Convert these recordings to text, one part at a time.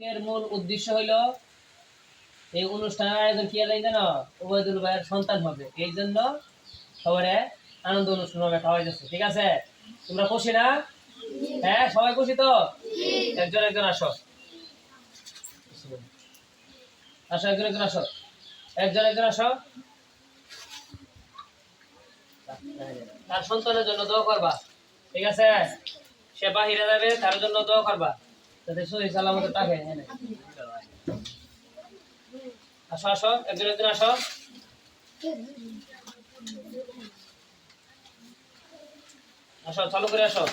এর মূল উদ্দেশ্য হইল, এই অনুষ্ঠানের আয়োজন কি জানি জানো? ওবায়দুল ভাইয়ের সন্তান হবে। এই জন্য সবারে আনন্দ অনুষ্ঠান হবে খাওয়াই যাচ্ছে ঠিক আছে? তোমরা খুশি না? হ্যাঁ সবাই খুশি তো? একজন একজন আসো। আসো, একজন একজন আসো। একজন একজন আসো। তার সন্তানের জন্য দোয়া করবা। ঠিক আছে? সে বাহিরে যাবে, তার জন্য দোয়া করবা। যাতে সহি সালামতে থাকে এনে আসো আসো, একজন একজন আসো। আসো, চালু করে আসো।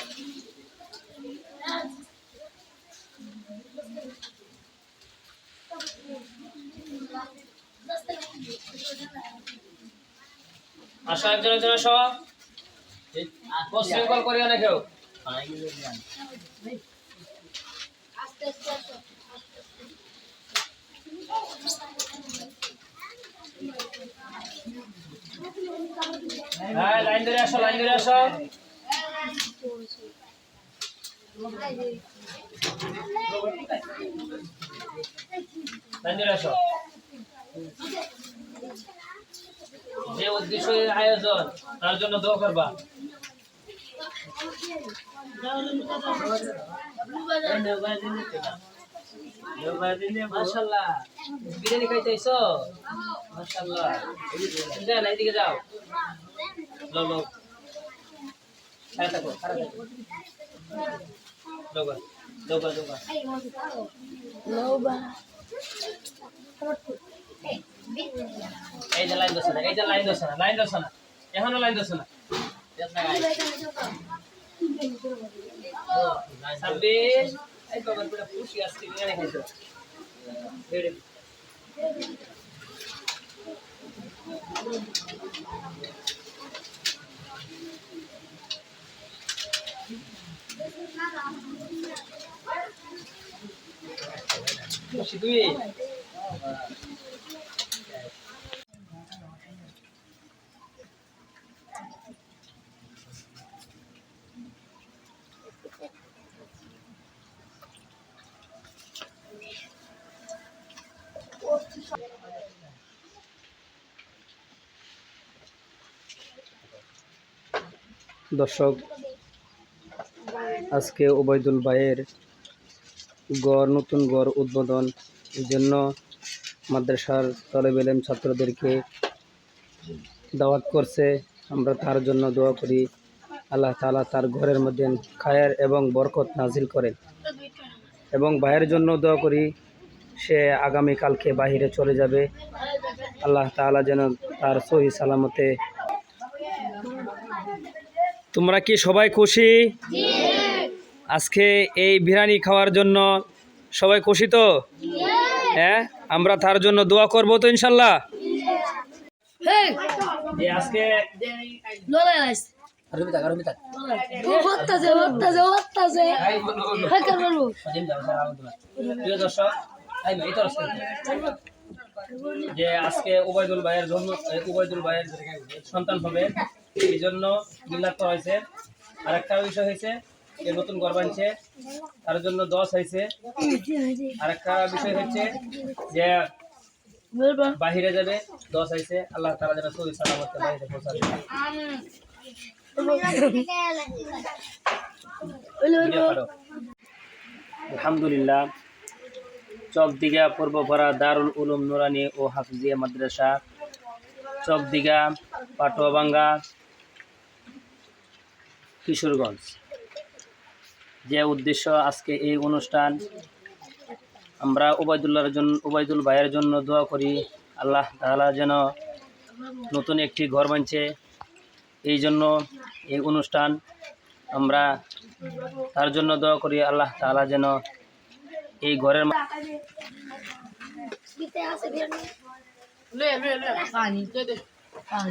আসো, একজন একজন আসো। পশ্চিম কল করিও না কেউ। হ্যাঁ লাইন ধরে আসো, লাইন ধরে আসো। লাইন ধরে আসো। যে উদ্দেশ্য আয়োজন, তার জন্য দোয়া করবা। মাশাআল্লাহ। বিরিয়ানি খাইতেছো? মাশাআল্লাহ। যাও এইদিকে যাও। লো লো। খারাপ থাকো খারাপ থাকো। যে লাইন দোষ না, এই যে লাইন দোষ লাইন দোষ না। এখনও লাইন দোষ না। ছাব্বিশ এই বাবার পুরো পুষি আসছে বিরিয়ানি খাইছো বেড়ে দর্শক, আজকে ওবায়দুল ভাইয়ের গড়, নতুন গড় উদ্বোধন এই জন্য মাদ্রাসার তলেব এলেম ছাত্রদেরকে দাওয়াত করছে। আমরা তার জন্য দোয়া করি, আল্লাহ তাআলা তার ঘরের মধ্যে খায়ের এবং বরকত নাজিল করেন। এবং ভাইয়ের জন্য দোয়া করি, সে আগামীকালকে বাহিরে চলে যাবে। আল্লাহ তাআলা যেন তার সহি সালামতে তোমরা কি সবাই খুশি? আজকে এই বিরিয়ানি খাওয়ার জন্য সবাই খুশি তো? হ্যাঁ আমরা তার জন্য দোয়া করব তো ইনশাল্লাহ। আজকে দর্শক যে আজকে উবাইদুল ভাইয়ের জন্ম এ, উবাইদুল ভাইয়ের সন্তান হবে এই জন্য মিলাদ করা হয়েছে। আর একটা বিষয় হয়েছে যে নতুন ঘর বানছে তার জন্য দশ হয়েছে। আর একটা বিষয় হচ্ছে যে বাহিরে যাবে দশ হয়েছে আল্লাহ তারা যেন সহি সালামতে বাহিরে পৌঁছাবে আলহামদুলিল্লাহ চকদিঘা, পূর্বপাড়া, দারুল উলুম নুরানি ও হাফিজিয়া মাদ্রাসা। চকদিঘা, পাটোয়াবাঙ্গা, কিশোরগঞ্জ। যে উদ্দেশ্য আজকে এই অনুষ্ঠান, আমরা ওবায়দুল্লাহর জন্য ওবায়দুল ভাইয়ের জন্য দোয়া করি, আল্লাহ তাআলা যেন নতুন একটি ঘর বানছে। এই জন্য এই অনুষ্ঠান আমরা তার জন্য দোয়া করি, আল্লাহ তাআলা যেন এই ঘরের মা- পানি।